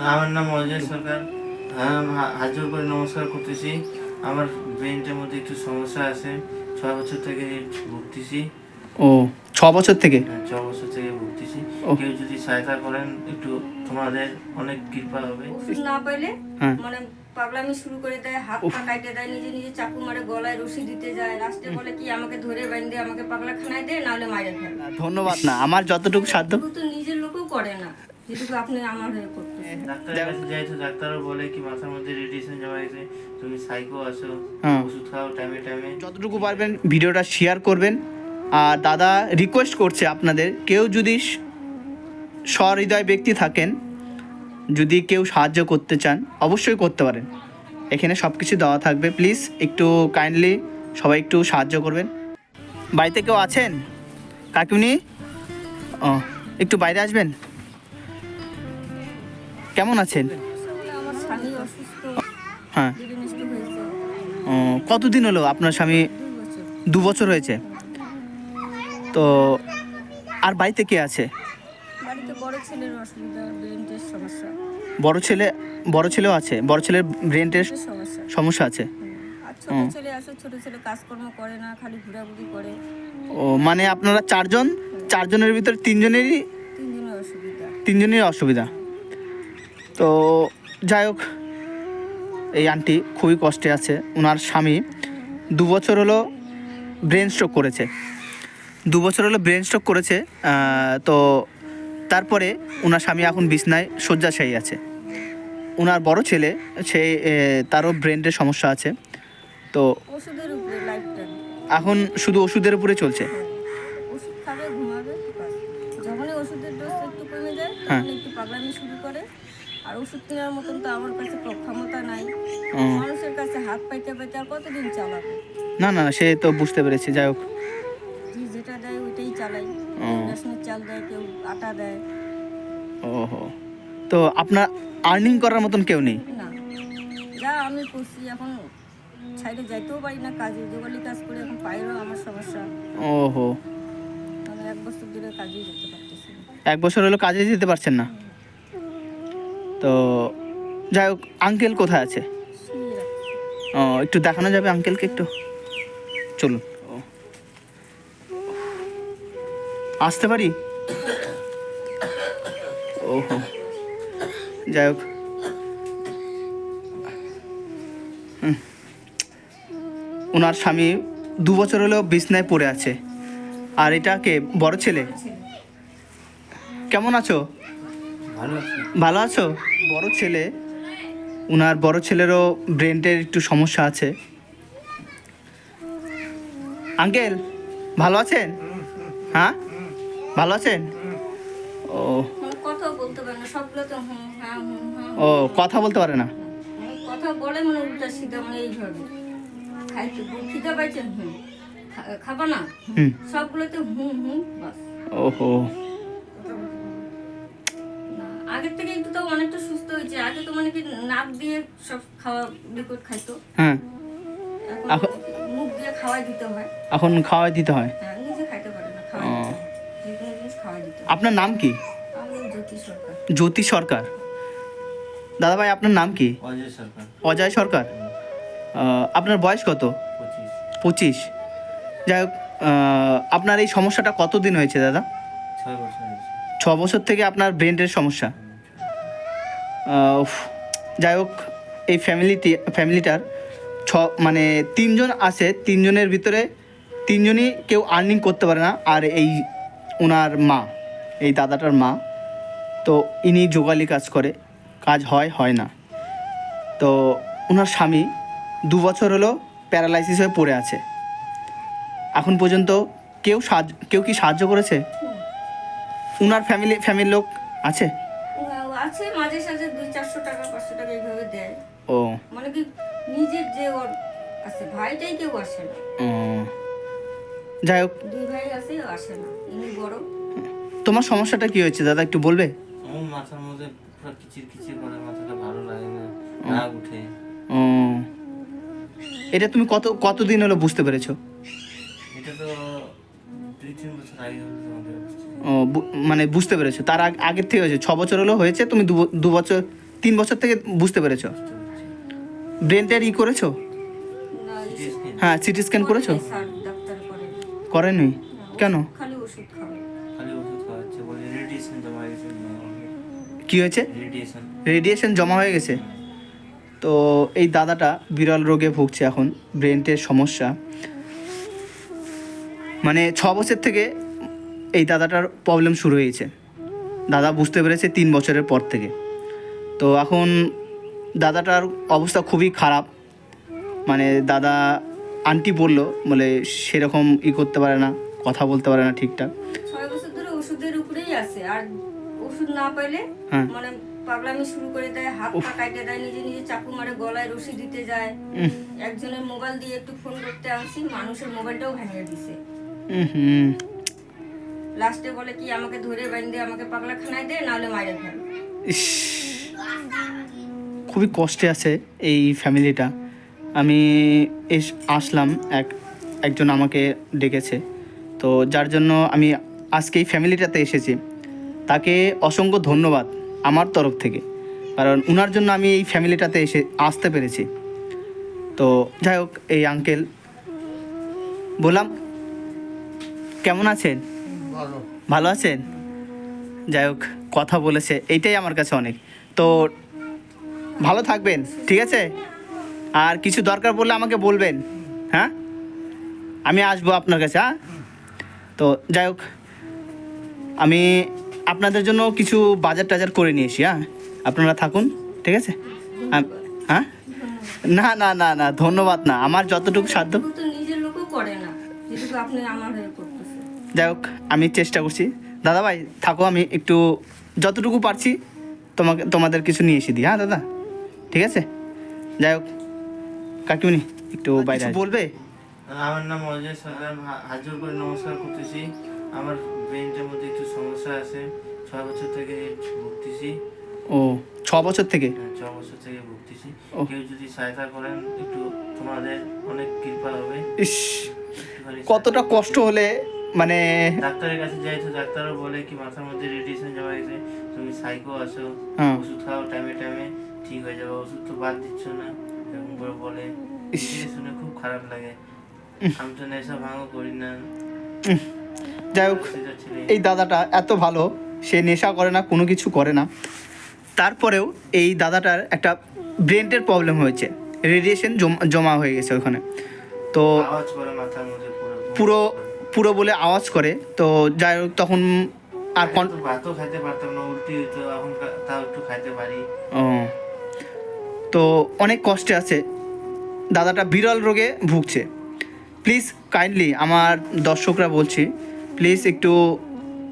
আমার নাম অজয় সরকার। আমি হা- হাত জোর করে নমস্কার করতেছি। আমার ব্রেনটার মধ্যে একটু সমস্যা আছে। ছয় বছর থেকে ভুগতেছি। ও ছ বছর থেকে? হ্যাঁ, ছ বছর থেকে ভুগতেছি। ও। কেউ যদি সহায়তা করেন একটু তোমাদের অনেক কৃপা হবে। না পাইলে হ্যাঁ। মানে পাগলামি শুরু করে দেয় হাত পা কাটে দেয় নিজে নিজে চাকু মারে গলায় রশি দিতে যায়। লাস্টে বলে কি আমাকে ধরে বাইন্ধে আমাকে পাগলা খানায় দে নাহলে মাইরে ফেলে। ধন্যবাদ না। আমার যতটুকু সাধ্য। তো নিজের লোকও করে না। যেটুকু আপনি আমার হয়ে করতে ডাক্তারের কাছে যাই তো ডাক্তারও বলে কি মাথার মধ্যে রেডিয়েশন জমা গেছে তুমি সাইকো আসো হ্যাঁ। ওষুধ খাও টাইমে টাইমে যতটুকু পারবেন ভিডিওটা শেয়ার করবেন। আর দাদা রিকোয়েস্ট করছে আপনাদের কেউ যদি সহৃদয় ব্যক্তি থাকেন যদি কেউ সাহায্য করতে চান অবশ্যই করতে পারেন। এখানে সব কিছু দেওয়া থাকবে। প্লিজ একটু কাইন্ডলি সবাই একটু সাহায্য করবেন। বাড়িতে কেউ আছেন? কাকুনি ও একটু বাইরে আসবেন? কেমন আছেন? হ্যাঁ। ও, কতদিন হলো আপনার স্বামী দু বছর হয়েছে? তো আর বাড়িতে কে আছে? বড় ছেলে বড় ছেলেও আছে? বড় ছেলের ব্রেন টেস্ট সমস্যা। আছে? ও। মানে আপনারা চারজন? চারজনের ভিতরে তিনজনেরই তিনজনের অসুবিধা? তো যাই হোক এই আন্টি খুবই কষ্টে আছে। ওনার স্বামী দু বছর হলো ব্রেন স্ট্রোক করেছে। দু বছর হলো ব্রেন স্ট্রোক করেছে তো তারপরে ওনার স্বামী এখন বিছনায় শয্যাশায়ী আছে। ওনার বড় ছেলে সে তারও ব্রেনের সমস্যা আছে। তো এখন শুধু ওষুধের উপরে চলছে। মতন তো আমার কাছে ক্ষমতা নাই। মানুষের কাছে হাত পাইতে পাইতে আর কতদিন চালাবে? না না সে তো বুঝতে পেরেছি যাই হোক। যে যেটা দেয় ওইটাই চালাই। রেশনের চাল দেয় কেউ আটা দেয়। ওহো। তো আপনার আর্নিং করার মতন কেউ নেই? না। যা আমি করছি এখন যাইতেও পারি না কাজে কাজ করে এখন পায়েরও আমার সমস্যা। ওহো। এক বছর ধরে কাজেই যেতে পারতেছি এক বছর হলো কাজে যেতে পারছেন না? তো যাই হোক আঙ্কেল কোথায় আছে? ও, একটু দেখানো যাবে আঙ্কেলকে একটু? চলুন। ও। আসতে পারি? ওহো। যাই হোক। ওনার স্বামী দু বছর হলো বিছনায় পড়ে আছে। আর এটাকে বড় ছেলে? কেমন আছো? ভালো আছো? বড় ছেলে। ওনার বড় ছেলেরও ব্রেনটের একটু সমস্যা আছে। আঙ্কেল ভালো আছেন? হ্যাঁ? ভালো আছেন? ও। কথা বলতে পারে না হ্যাঁ হ্যাঁ ও কথা বলতে পারে না? কথা বলে মানে উল্টা সিধা মানে এইভাবে। খাইতে খিদা পাইছেন হুম। খাবা না? হুম। সবগুলোতে হুম হুম বাস। ওহো। তো অনেকটা সুস্থ হয়েছে। আগে তো মানে কি নাক দিয়ে সব খাওয়া লিকুইড খাইতো। হ্যাঁ এখন এখন- মুখ দিয়ে খাওয়াই দিতে হয়। এখন খাওয়াই দিতে হয়? হ্যাঁ নিজে খাইতে পারে না খাওয়াই যে কোনো জিনিস খাওয়াই দিতে হয়। আপনার নাম কি? আমি জ্যোতি সরকার। জ্যোতি সরকার। দাদা ভাই আপনার নাম কি? অজয় সরকার। অজয় সরকার? আহ, আপনার বয়স কত? পঁচিশ। পঁচিশ। যাই হোক আহ, আপনার এই সমস্যাটা কতদিন হয়েছে দাদা? ছয় বছর হয়েছে। ছ বছর থেকে আপনার ব্রেনের সমস্যা। যাই হোক এই ফ্যামিলিটি ফ্যামিলিটার ছ মানে তিনজন আছে তিনজনের ভিতরে তিনজনই কেউ আর্নিং করতে পারে না আর এই ওনার মা এই দাদাটার মা। তো ইনি যোগালি কাজ করে কাজ হয় হয় না। তো ওনার স্বামী দু বছর হলো প্যারালাইসিস হয়ে পড়ে আছে। এখন পর্যন্ত কেউ সাহায্য কেউ কি সাহায্য করেছে? ওনার ফ্যামিলি ফ্যামিলির লোক আছে? আছে মাঝে সাঝে দুই চারশো টাকা পাঁচশো টাকা এইভাবে দেয়। ও। মানে কি নিজের যে ওর আছে ভাইটাই কেউ আসে না। ও। যাই হোক। দুই ভাই আছে আসে না। ইনি বড়। তোমার সমস্যাটা কি হয়েছে দাদা একটু বলবে? আমার মাথার মধ্যে পুরো কিচির কিচির করে মাথাটা ভালো লাগে না রাগ উঠে। ও। এটা তুমি কত কতদিন হলো বুঝতে পেরেছ? এটা তো দুই তিন বছর আগে মানে বুঝতে পেরেছ। তার আগের থেকে হয়েছে ছ বছর হলো হয়েছে তুমি দু ব- দু বছর তিন বছর থেকে বুঝতে পেরেছ। ব্রেনটার ই করেছ? হ্যাঁ সিটি স্ক্যান করেছ? করেনি? কেন? খালি ওষুধ খাবে খালি ওষুধ খাওয়াচ্ছে বলে রেডিয়েশন জমা গেছে কি হয়েছে? রেডিয়েশন রেডিয়েশন জমা হয়ে গেছে। তো এই দাদাটা বিরল রোগে ভুগছে এখন ব্রেনটের সমস্যা। মানে ছ বছর থেকে এই দাদাটার প্রবলেম শুরু হয়েছে। দাদা বুঝতে পেরেছে তিন বছরের পর থেকে। তো এখন দাদাটার অবস্থা খুবই খারাপ। মানে দাদা আন্টি বলল বলে সেরকম ই করতে পারে না কথা বলতে পারে না ঠিকঠাক। ছয় বছর ধরে ওষুধের উপরেই আছে আর ওষুধ না পাইলে হ্যাঁ। মানে পাগলামি শুরু করে দেয় হাত পা কাটে দেয় নিজে নিজে চাকু মারে গলায় রশি দিতে যায়। একজনের মোবাইল দিয়ে একটু ফোন করতে আনছি মানুষের মোবাইলটাও ভেঙে দিছে। হুম। লাস্টে বলে কি, আমাকে ধরে বাইন্দে, আমাকে পাগলা খানায় দে, নাহলে মাইরে ফেল। খুবই কষ্টে আছে এই ফ্যামিলিটা। আমি এস, আসলাম, এক, একজন আমাকে ডেকেছে। তো যার জন্য আমি আজকে এই ফ্যামিলিটাতে এসেছি। তাকে অসংখ্য ধন্যবাদ আমার তরফ থেকে। কারণ ওনার জন্য আমি এই ফ্যামিলিটাতে এসে আসতে পেরেছি। তো যাই হোক, এই আঙ্কেল বললাম, কেমন আছেন? ভালো। আছেন? যাই হোক কথা বলেছে এইটাই আমার কাছে অনেক। তো ভালো থাকবেন ঠিক আছে? আর কিছু দরকার পড়লে আমাকে বলবেন হ্যাঁ? আমি আসব আপনার কাছে হ্যাঁ? তো যাই হোক আমি আপনাদের জন্য কিছু বাজার টাজার করে নিয়েছি হ্যাঁ? আপনারা থাকুন ঠিক আছে? হ্যাঁ? না না না না ধন্যবাদ না আমার যতটুকু সাধ্য নিজের লোকও করে না আপনি আমার হয়ে যাই হোক আমি চেষ্টা করছি। দাদা ভাই থাকো আমি একটু যতটুকু পারছি তোমাকে তোমাদের কিছু নিয়ে এসে দিই হ্যাঁ দাদা? ঠিক আছে? যাই হোক কাকিমনি একটু বাইরে। বলবে? আমার নাম অজয় সরকার হা- হাত জোর করে নমস্কার করতেছি। আমার ব্রেনটার মধ্যে একটু সমস্যা আছে। ছয় বছর থেকে ভুগতেছি। ও ছ বছর থেকে? হ্যাঁ, ছ বছর থেকে ভুগতেছি। ও। কেউ যদি সহায়তা করেন একটু তোমাদের অনেক কৃপা হবে। ইস কতটা কষ্ট হলে মানে ডাক্তারের কাছে যাই তো ডাক্তারও বলে কি মাথার মধ্যে রেডিয়েশন জমা গেছে তুমি সাইকো আসো হ্যাঁ। ওষুধ খাও টাইমে টাইমে ঠিক হয়ে যাবে ওষুধ তো বাদ দিচ্ছ না এরকম করে বলে। শুনে খুব খারাপ লাগে। আমি তো নেশা ভাঙও করি না। যাই হোক এই দাদাটা এত ভালো সে নেশা করে না কোনো কিছু করে না। তারপরেও এই দাদাটার একটা ব্রেনটের প্রবলেম হয়েছে। রেডিয়েশন জমা হয়ে গেছে ওখানে। তো পুরো পুরো বলে আওয়াজ করে। তো যাই হোক তখন আর কন ভাতও খাইতে পারতাম না উল্টি হতো এখন তাও একটু খাইতে পারি। ও। তো অনেক কষ্টে আছে। দাদাটা বিরল রোগে ভুগছে। প্লিজ কাইন্ডলি আমার দর্শকরা বলছি প্লিজ একটু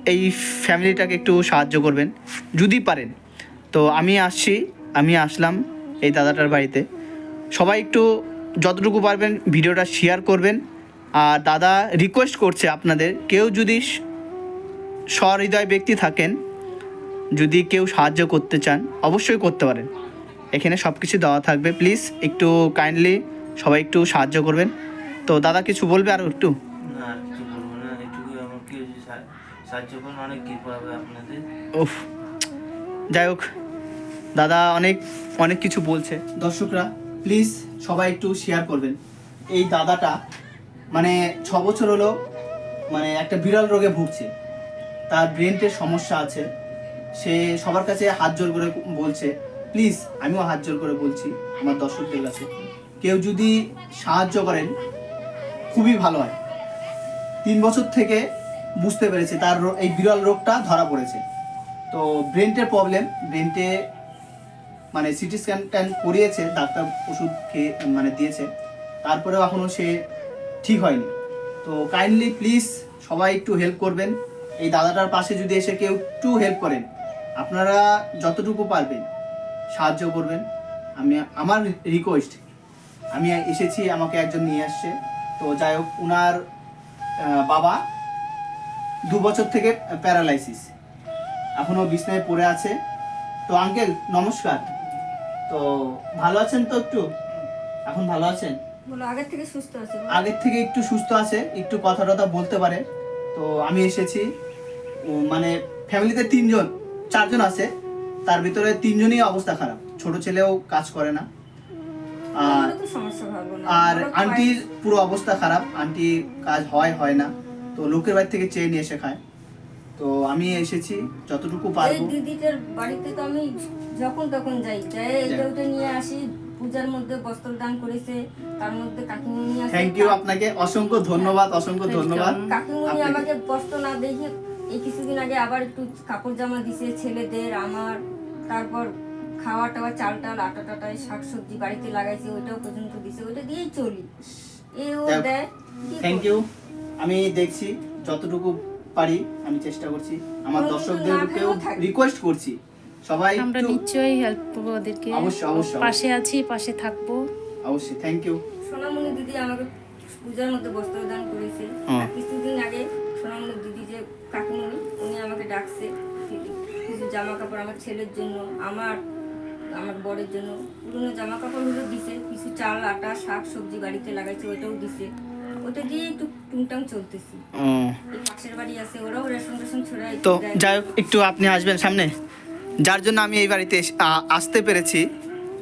এই ফ্যামিলিটাকে একটু সাহায্য করবেন যদি পারেন। তো আমি আসছি আমি আসলাম এই দাদাটার বাড়িতে। সবাই একটু যতটুকু পারবেন ভিডিওটা শেয়ার করবেন। আর দাদা রিকোয়েস্ট করছে আপনাদের কেউ যদি সহৃদয় ব্যক্তি থাকেন যদি কেউ সাহায্য করতে চান অবশ্যই করতে পারেন। এখানে সব কিছু দেওয়া থাকবে। প্লিজ একটু কাইন্ডলি সবাই একটু সাহায্য করবেন। তো দাদা কিছু বলবে আর একটু? উফ যাই হোক দাদা অনেক অনেক কিছু বলছে। দর্শকরা প্লিজ সবাই একটু শেয়ার করবেন। এই দাদাটা মানে ছ বছর হলো মানে একটা বিরল রোগে ভুগছে। তার ব্রেনটের সমস্যা আছে। সে সবার কাছে হাত জোর করে বলছে প্লিজ আমিও হাত জোর করে বলছি, আমার দর্শকদের কাছে। কেউ যদি সাহায্য করেন, খুবই ভালো হয়। তিন বছর থেকে বুঝতে পেরেছে, তার এই বিরল রোগটা ধরা পড়েছে। তো ব্রেনটের প্রবলেম ব্রেনটে মানে সিটি স্ক্যান ট্যান করিয়েছে, ডাক্তার ওষুধ খেয়ে মানে দিয়েছে। তারপরেও এখনও সে ঠিক হয়নি। তো কাইন্ডলি প্লিজ সবাই একটু হেল্প করবেন। এই দাদাটার পাশে যদি এসে কেউ একটু হেল্প করেন আপনারা যতটুকু পারবেন সাহায্য করবেন। আমি আমার রিকোয়েস্ট আমি এসেছি আমাকে একজন নিয়ে আসছে। তো যাই হোক আহ, বাবা দু বছর থেকে প্যারালাইসিস এখনও বিছনায় পড়ে আছে। তো আঙ্কেল নমস্কার। তো ভালো আছেন তো একটু? এখন ভালো আছেন? আগের থেকে সুস্থ আছে আগের থেকে একটু সুস্থ আছে একটু কথা টথা বলতে পারে। তো আমি এসেছি মানে ফ্যামিলিতে তিনজন চারজন আছে। তার ভিতরে তিনজনই অবস্থা খারাপ। ছোট ছেলেও কাজ করে না। আর আন্টির পুরো অবস্থা খারাপ। আন্টি কাজ হয় হয় না। তো লোকের বাড়ি থেকে চেয়ে নিয়ে এসে খায়। তো আমি এসেছি যতটুকু পারব। দিদিটার বাড়িতে তো আমি যখন তখন যাই। যাই নিয়ে আসি পূজার মধ্যে বস্ত্র দান করেছে তার মধ্যে কাকিমুনি থ্যাংক ইউ আপনাকে অসংখ্য ধন্যবাদ অসংখ্য ধন্যবাদ। কাকিমুনি আমাকে বস্ত্র না দেখে এই কিছুদিন আগে আবার একটু কাপড় জামা দিছে ছেলেদের আমার তারপর খাওয়া টাওয়া চাল টাল আটা টাটা শাক সবজি বাড়িতে লাগাইছে ওইটাও পর্যন্ত দিছে ওইটা দিয়েই চলি। এ ও দেয় থ্যাংক ইউ আমি দেখছি যতটুকু পারি আমি চেষ্টা করছি। আমার দর্শকদেরকেও রিকোয়েস্ট করছি। সবাই আমরা নিশ্চয়ই হেল্প করব ওদেরকে। অবশ্যই, অবশ্যই, পাশে আছি পাশে থাকব। অবশ্যই থ্যাংক ইউ সোনামণি দিদি আমাকে পূজার মধ্যে বস্ত্র দান করেছে। কিছুদিন আগে সোনামণি দিদি যে কাকিমণি উনি আমাকে ডাকছে। কিছু জামা কাপড় আমার ছেলের জন্য আমার আমার বরের জন্য। পুরনো জামা কাপড়গুলো দিছে কিছু চাল আটা শাক সবজি বাড়িতে লাগাইছে ওইটাও দিছে। ওটা দিয়ে একটু টুংটাং চলতেছি। পাশের বাড়ি আছে ওরাও রেশন টেশন তো যাই হোক একটু আপনি আসবেন সামনে? যার জন্য আমি এই বাড়িতে আসতে পেরেছি।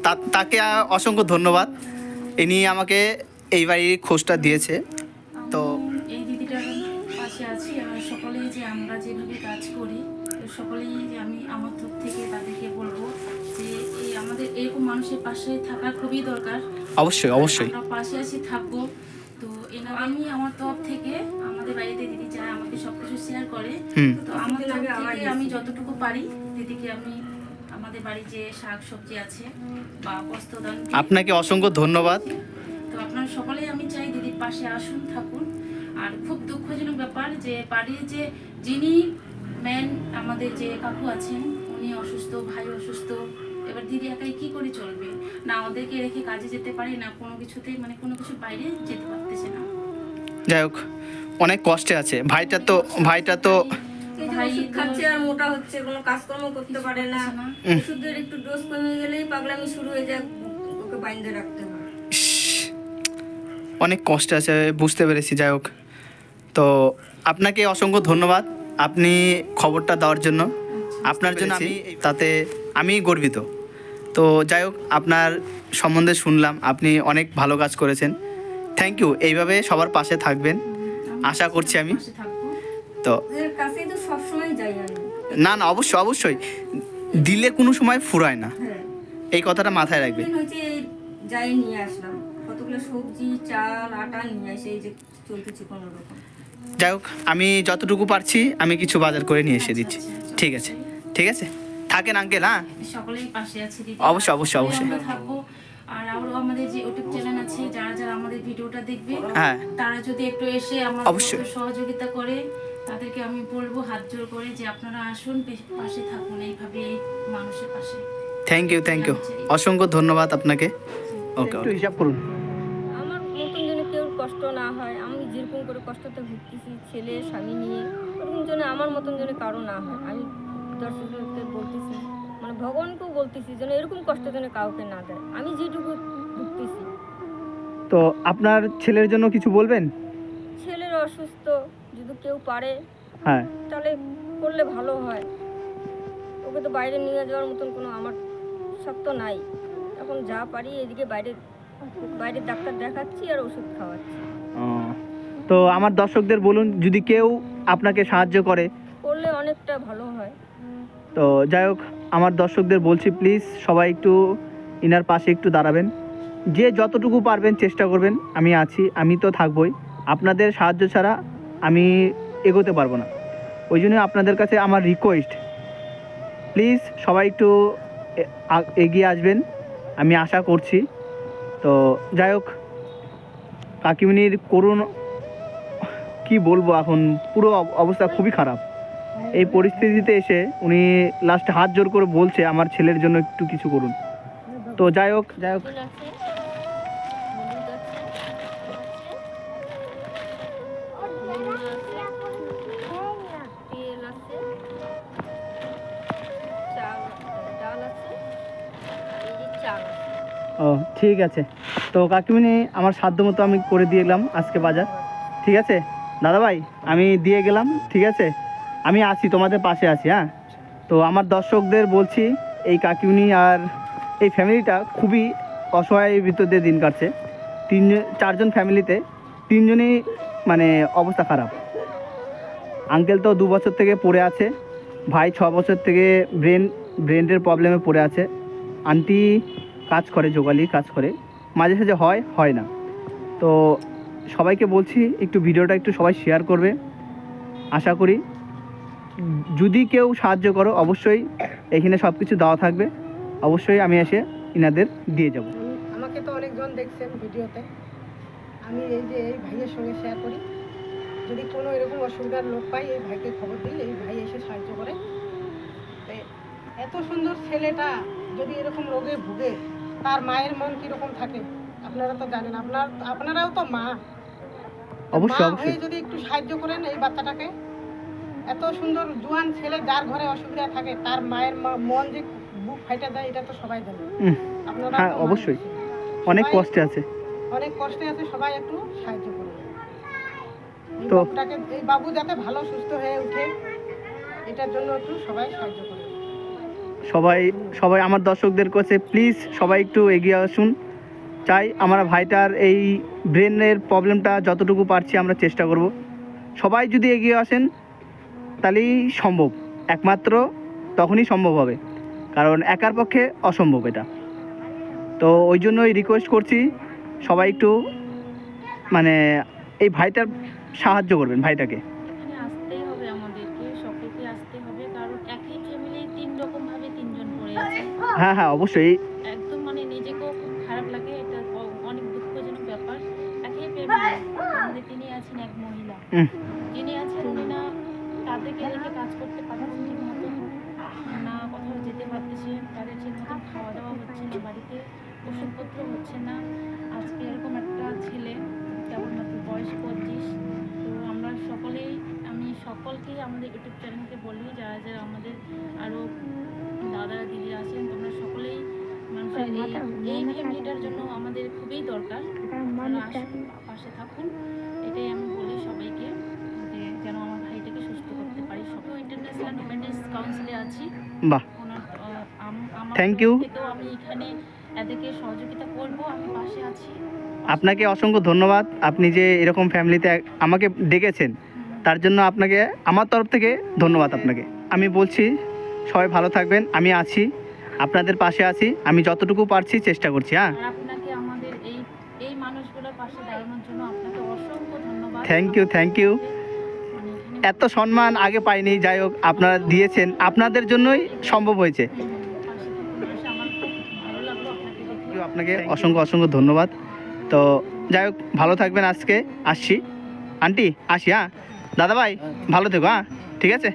তা- তাকে অসংখ্য ধন্যবাদ। ইনি আমাকে এই বাড়ির খোঁজটা দিয়েছে। তো এই দিদিটার পাশে আছি। আর সকলেই যে আমরা যেভাবে কাজ করি সকলেই যে আমি আমার তরফ থেকে তাদেরকে বলব যে এই আমাদের এরকম মানুষের পাশে থাকা খুবই দরকার। অবশ্যই অবশ্যই। আমরা পাশে আছি থাকব। তো আমি আমার তরফ থেকে আমাদের বাড়িতে দিদি যারা আমাকে সবকিছু শেয়ার করে তো কিছুদিন আগে আমি যতটুকু পারি দিদিকে আমি আমাদের বাড়ি যে শাক সবজি আছে বা বস্ত্রদান। আপনাকে অসংখ্য ধন্যবাদ। তো আপনারা সকলেই আমি চাই দিদির পাশে আসুন থাকুন। আর খুব দুঃখজনক ব্যাপার যে বাড়ির যে যিনি মেন আমাদের যে কাকু আছেন উনি অসুস্থ ভাই অসুস্থ এবার দিদি একাই কি করে চলবে? না ওদেরকে রেখে কাজে যেতে পারি না কোনো কিছুতেই মানে কোনো কিছু বাইরে যেতে পারতেছে না। যাই হোক অনেক কষ্টে আছে। ভাইটা তো ভাইটা তো ভাই খাচ্ছে আর মোটা হচ্ছে কোনো কাজকর্ম করতে পারে না। ওষুধের একটু ডোজ কমে গেলেই পাগলামি শুরু হয়ে যায় ওকে বাইন্ধে রাখতে হয়। অনেক কষ্ট আছে বুঝতে পেরেছি যাই হোক। তো আপনাকে অসংখ্য ধন্যবাদ আপনি খবরটা দেওয়ার জন্য। আপনার জন্য আমি তাতে আমি গর্বিত। তো যাই হোক আপনার সম্বন্ধে শুনলাম আপনি অনেক ভালো কাজ করেছেন। থ্যাংক ইউ এইভাবে সবার পাশে থাকবেন। আশা করছি আমি। তো সবসময় যাই আমি না না অবশ্যই অবশ্যই। দিলে কোনো সময় ফুরায় না। হ্যাঁ। এই কথাটা মাথায় রাখবে। দিন হচ্ছে যাই নিয়ে আসলাম। কতগুলো সবজি চাল আটা নিয়ে এসে এই যে চলতেছি কোনো রকম যাই হোক আমি যতটুকু পারছি আমি কিছু বাজার করে নিয়ে এসে দিচ্ছি। ঠিক আছে। ঠিক আছে? থাকেন আঙ্কেল হ্যাঁ? সকলেই পাশে আছে দিদি। অবশ্যই, অবশ্যই, অবশ্যই। আমরা থাকব। আর আরও আমাদের যে ইউটিউব চ্যানেল আছে যারা যারা আমাদের ভিডিওটা দেখবে হ্যাঁ। তারা যদি একটু এসে অবশ্যই। সহযোগিতা করে তাদেরকে আমি বলব হাত জোর করে যে আপনারা আসুন পাশে থাকুন এইভাবে এই মানুষের পাশে। থ্যাংক ইউ থ্যাংক ইউ অসংখ্য ধন্যবাদ আপনাকে। ওকে একটু হিসাব করুন। আমার মতন যেন কেউ কষ্ট না হয় আমি যেরকম করে কষ্টতে ভুগতেছি ছেলে স্বামী নিয়ে ওরকম যেন আমার মতন যেন কারও না হয়। আমি দর্শকদের বলতেছি মানে ভগবানকেও বলতেছি যেন এরকম কষ্ট যেন কাউকে না দেয়। আমি যেটুকু ভুগতেছি। তো আপনার ছেলের জন্য কিছু বলবেন? ছেলের অসুস্থ যদি কেউ পারে হ্যাঁ। তাহলে করলে ভালো হয়। ওকে তো বাইরে নিয়ে যাওয়ার মতন কোনো আমার শক্ত নাই। এখন যা পারি এদিকে বাইরে বাইরে ডাক্তার দেখাচ্ছি আর ওষুধ খাওয়াচ্ছি। তো আমার দর্শকদের বলুন যদি কেউ আপনাকে সাহায্য করে। করলে অনেকটা ভালো হয়। তো যাই হোক আমার দর্শকদের বলছি প্লিজ সবাই একটু ইনার পাশে একটু দাঁড়াবেন। যে যতটুকু পারবেন চেষ্টা করবেন আমি আছি আমি তো থাকবই। আপনাদের সাহায্য ছাড়া আমি এগোতে পারব না। ওই জন্য আপনাদের কাছে আমার রিকোয়েস্ট প্লিজ সবাই একটু এগিয়ে আসবেন। আমি আশা করছি। তো যাই হোক, কাকিমনির করুণ, কি বলব এখন, পুরো অব- অবস্থা খুবই খারাপ। এই পরিস্থিতিতে এসে উনি লাস্ট হাত জোর করে বলছে, আমার ছেলের জন্য একটু কিছু করুন। তো যাই হোক যাই হোক। ও ঠিক আছে। তো কাকিমনি, আমার সাধ্য মতো আমি করে দিয়ে গেলাম আজকে বাজার। ঠিক আছে? দাদা ভাই আমি দিয়ে গেলাম, ঠিক আছে? আমি আছি, তোমাদের পাশে আছি হ্যাঁ? তো আমার দর্শকদের বলছি, এই কাকিউনি আর এই ফ্যামিলিটা খুবই অসহায় ভিতর দিয়ে দিন কাটছে। তিনজন, চারজন ফ্যামিলিতে তিনজনই মানে অবস্থা খারাপ। আঙ্কেল তো দু বছর থেকে পড়ে আছে, ভাই ছ বছর থেকে ব্রেন ব্রেনের প্রবলেমে পড়ে আছে। আন্টি কাজ করে, যোগালি কাজ করে, মাঝে সাঝে হয় হয় না। তো সবাইকে বলছি, একটু ভিডিওটা একটু সবাই শেয়ার করবে। আশা করি, যদি কেউ সাহায্য করো, অবশ্যই এখানে সব কিছু দেওয়া থাকবে। অবশ্যই আমি এসে ইনাদের দিয়ে যাব। আমাকে তো অনেকজন দেখছেন ভিডিওতে। আমি এই যে এই ভাইয়ের সঙ্গে শেয়ার করি। যদি কোনো এরকম অসুবিধার লোক পাই, এই ভাইকে খবর দিই, এই ভাই এসে সাহায্য করে। এত সুন্দর ছেলেটা যদি এরকম রোগে ভুগে তার মায়ের মন কীরকম থাকে? আপনারা তো জানেন আপনার আপনারাও তো মা। অবশ্যই, অবশ্যই। যদি একটু সাহায্য করেন এই বাচ্চাটাকে। এত সুন্দর জোয়ান ছেলে যার ঘরে অসুবিধা থাকে তার মায়ের মন যে বুক ফাইটা যায় এটা তো সবাই জানে। আপনারা হ্যাঁ, অবশ্যই। অনেক কষ্টে আছে। অনেক কষ্টে আছে সবাই একটু সাহায্য করুন। তো- এই বাবু যাতে ভালো সুস্থ হয়ে ওঠে এটার জন্য একটু সবাই সাহায্য করুন। সবাই সবাই আমার দর্শকদের কাছে প্লিজ সবাই একটু এগিয়ে আসুন। চাই আমার ভাইটার এই ব্রেনের প্রবলেমটা যতটুকু পারছি আমরা চেষ্টা করব। সবাই যদি এগিয়ে আসেন, তাহলেই সম্ভব। একমাত্র তখনই সম্ভব হবে। কারণ একার পক্ষে অসম্ভব এটা। তো ওই জন্যই রিকোয়েস্ট করছি, সবাই একটু মানে এই ভাইটার সাহায্য করবেন, ভাইটাকে। হ্যাঁ হ্যাঁ অবশ্যই। একদম মানে নিজেকেও খুব খারাপ লাগে এটা অনেক দুঃখজনক ব্যাপার। আমাদের তিনি আছেন এক মহিলা। সকলকেই আমাদের ইউটিউব চ্যানেলকে বলি যারা যারা আমাদের আরও দাদারা দিদি আছেন তোমরা সকলেই মানুষের এই এই ফ্যামিলিটার জন্য আমাদের খুবই দরকার। পাশে থাকুন। এটাই আমি বলি সবাইকে যে যেন আমার ভাইটাকে সুস্থ করতে পারি। সবাই ইন্টারন্যাশনাল উমেন্স কাউন্সিলে আছি। বাহ। Thank তরফ আমি এখানে এদেরকে সহযোগিতা করব। আমি পাশে আছি। আপনাকে অসংখ্য ধন্যবাদ। আপনি যে এরকম ফ্যামিলিতে আমাকে ডেকেছেন তার জন্য আপনাকে আমার তরফ থেকে ধন্যবাদ আপনাকে। আমি বলছি সবাই ভালো থাকবেন আমি আছি আপনাদের পাশে আছি আমি যতটুকু পারছি চেষ্টা করছি হ্যাঁ? থ্যাংক ইউ থ্যাংক ইউ এত সম্মান আগে পাইনি যাই হোক আপনারা দিয়েছেন আপনাদের জন্যই সম্ভব হয়েছে। আপনাকে অসংখ্য অসংখ্য ধন্যবাদ। তো যাই হোক ভালো থাকবেন আজকে আসছি। আন্টি আসি হ্যাঁ? দাদা ভাই ভালো থেকো হ্যাঁ? ঠিক আছে?